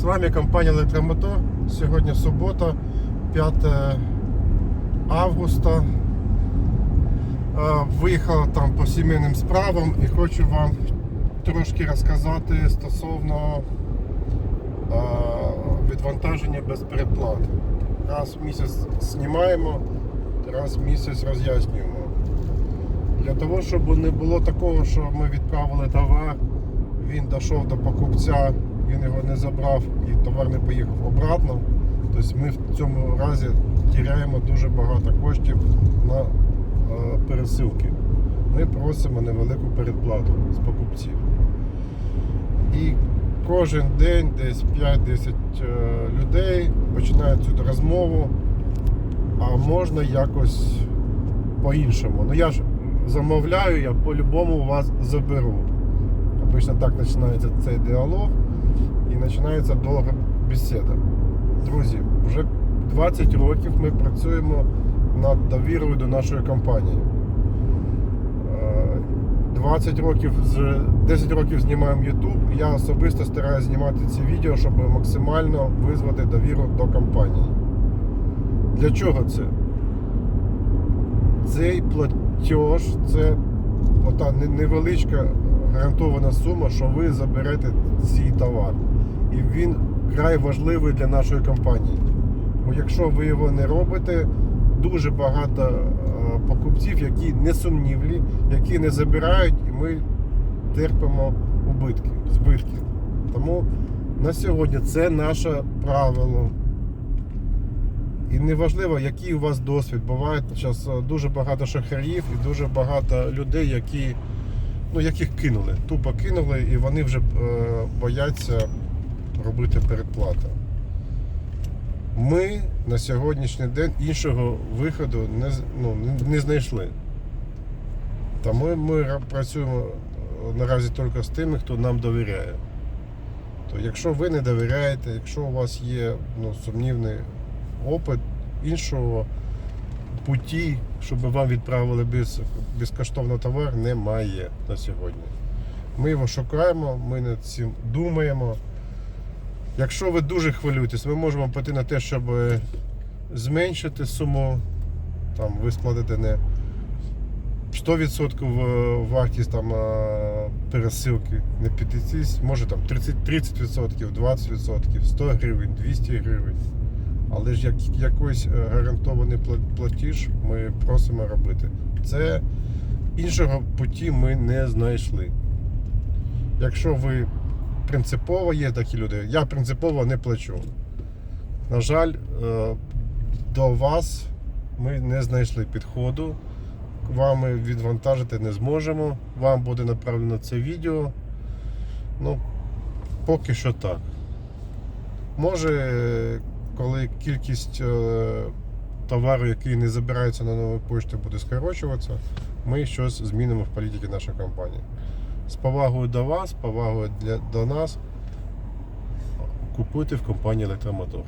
З вами компанія Електромотор. Сьогодні субота, 5 августа. Виїхав там по сімейним справам і хочу вам трошки розказати стосовно відвантаження без переплат. Раз в місяць знімаємо, раз в місяць роз'яснюємо. Для того, щоб не було такого, що ми відправили товар, він дійшов до покупця, він його не забрав і товар не поїхав обратно. Тобто ми в цьому разі тіряємо дуже багато коштів на е, пересилки. Ми просимо невелику передплату з покупців. І кожен день десь 5-10 е, людей починають цю розмову, а можна якось по-іншому. Ну я ж замовляю, я по-любому вас заберу. Обично так починається цей діалог починається довга бесіда. Друзі, вже 20 років ми працюємо над довірою до нашої компанії. Е, 20 років 10 років знімаємо YouTube. Я особисто стараюся знімати ці відео, щоб максимально визвати довіру до компанії. Для чого це? Цей платеж це ота невеличка гарантована сума, що ви заберете цей товар. І він край важливий для нашої компанії. Бо якщо ви його не робите, дуже багато е, покупців, які не сумнівлі, які не забирають, і ми терпимо убитки, збитки. Тому на сьогодні це наше правило. І неважливо, який у вас досвід. Буває зараз дуже багато шахарів і дуже багато людей, які, ну, яких кинули. Тупо кинули і вони вже е, бояться робити передплату. Ми на сьогоднішній день іншого виходу не, ну, не, знайшли. Тому ми працюємо е, наразі тільки з тими, хто нам довіряє. То якщо ви не довіряєте, якщо у вас є ну, сумнівний опит іншого путі, щоб вам відправили без, безкоштовно товар, немає на сьогодні. Ми його шукаємо, ми над цим думаємо. Якщо ви дуже хвилюєтесь, ми можемо піти на те, щоб зменшити суму. Там ви складете не 100% вартість там, е, пересилки, не 50, може там 30%, 30%, 20%, 100 гривень, 200 гривень. Але ж як, якийсь е, гарантований платіж ми просимо робити. Це іншого путі ми не знайшли. Якщо ви принципово є такі люди, я принципово не плачу. На жаль, е, до вас ми не знайшли підходу. Вами відвантажити не зможемо. Вам буде направлено це відео. Ну, поки що так. Може, коли кількість е, товару, який не забирається на нову пошту, буде скорочуватися, ми щось змінимо в політиці нашої компанії. З повагою до вас, з повагою для, до нас, купуйте в компанії Електромотор.